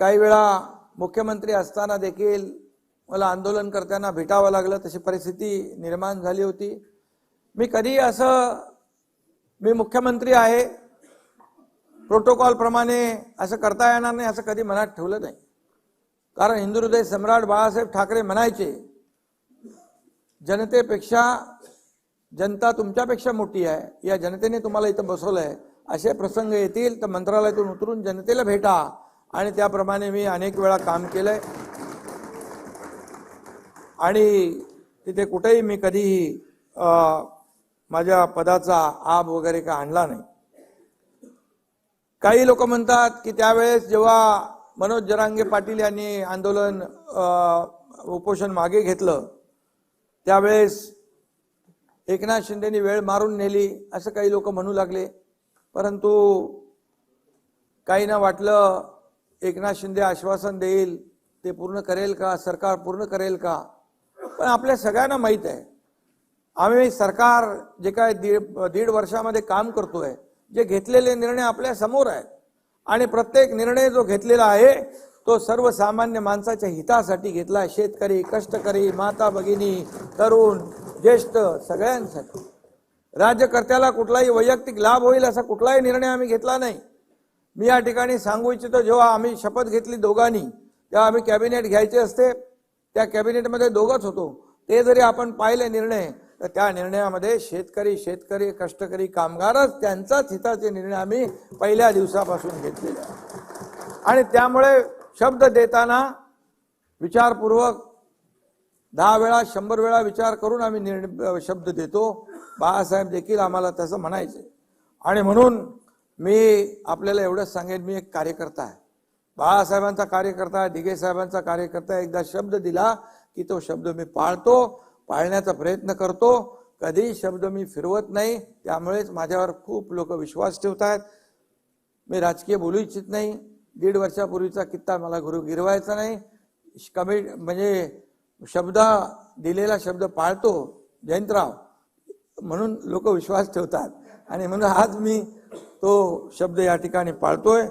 काही वेळा मुख्यमंत्री असताना देखील मला आंदोलनकर्त्यांना भेटावं लागलं तशी परिस्थिती निर्माण झाली होती. मी कधी असं मी मुख्यमंत्री आहे प्रोटोकॉल प्रमाणे असं करता येणार नाही असं कधी मनात ठेवलं नाही. कारण हिंदू हृदय सम्राट बाळासाहेब ठाकरे म्हणायचे जनतेपेक्षा जनता तुमच्यापेक्षा मोठी आहे या जनतेने तुम्हाला इथं बसवलं आहे असे प्रसंग येतील तर मंत्रालयातून उतरून जनतेला भेटा. आणि त्याप्रमाणे मी अनेक वेळा काम केलं आहे आणि तिथे कुठेही मी कधीही माझ्या पदाचा आब वगैरे का आणला नाही. काही लोक म्हणतात की त्यावेळेस जेव्हा मनोज जरांगे पाटील यांनी आंदोलन उपोषण मागे घेतलं त्यावेळेस एकनाथ शिंदेनी वेळ मारून नेली असं काही लोक म्हणू लागले. परंतु काहींना वाटलं एकनाथ शिंदे आश्वासन देईल ते पूर्ण करेल का? सरकार पूर्ण करेल का? पण आपल्या सगळ्यांना माहीत आहे. आम्ही सरकार जे काय दीड दीड वर्षामध्ये काम करतोय जे घेतलेले निर्णय आपल्यासमोर आहेत. आणि प्रत्येक निर्णय जो घेतलेला आहे तो सर्वसामान्य माणसाच्या हितासाठी घेतला शेतकरी कष्टकरी माता भगिनी तरुण ज्येष्ठ सगळ्यांसाठी. राज्यकर्त्याला कुठलाही वैयक्तिक लाभ होईल असा कुठलाही निर्णय आम्ही घेतला नाही. मी या ठिकाणी सांगू इच्छितो जेव्हा आम्ही शपथ घेतली दोघांनी तेव्हा आम्ही कॅबिनेट घ्यायचे असते. त्या कॅबिनेटमध्ये दोघंच होतो. ते जरी आपण पाहिले निर्णय तर त्या निर्णयामध्ये शेतकरी शेतकरी कष्टकरी कामगारच त्यांचाच हिताचे निर्णय आम्ही पहिल्या दिवसापासून घेतलेले आणि त्यामुळे शब्द देताना विचारपूर्वक दहा वेळा शंभर वेळा विचार करून आम्ही निर्णय शब्द देतो. बाळासाहेब देखील आम्हाला तसं म्हणायचे. आणि म्हणून मी आपल्याला एवढंच सांगेन मी एक कार्यकर्ता आहे. बाळासाहेबांचा कार्यकर्ता आहे दिघे साहेबांचा कार्यकर्ता एकदा शब्द दिला की तो शब्द मी पाळतो पाळण्याचा प्रयत्न करतो. कधी शब्द मी फिरवत नाही त्यामुळेच माझ्यावर खूप लोक विश्वास ठेवत आहेत मी राजकीय बोलू इच्छित नाही दीड वर्षापूर्वीचा कित्ता मला गुरु गिरवायचा नाही. कमी म्हणजे शब्द दिलेला शब्द पाळतो. जयंतराव म्हणून लोक विश्वास ठेवतात. आणि म्हणून आज मी तो शब्द या ठिकाणी पाळतोय.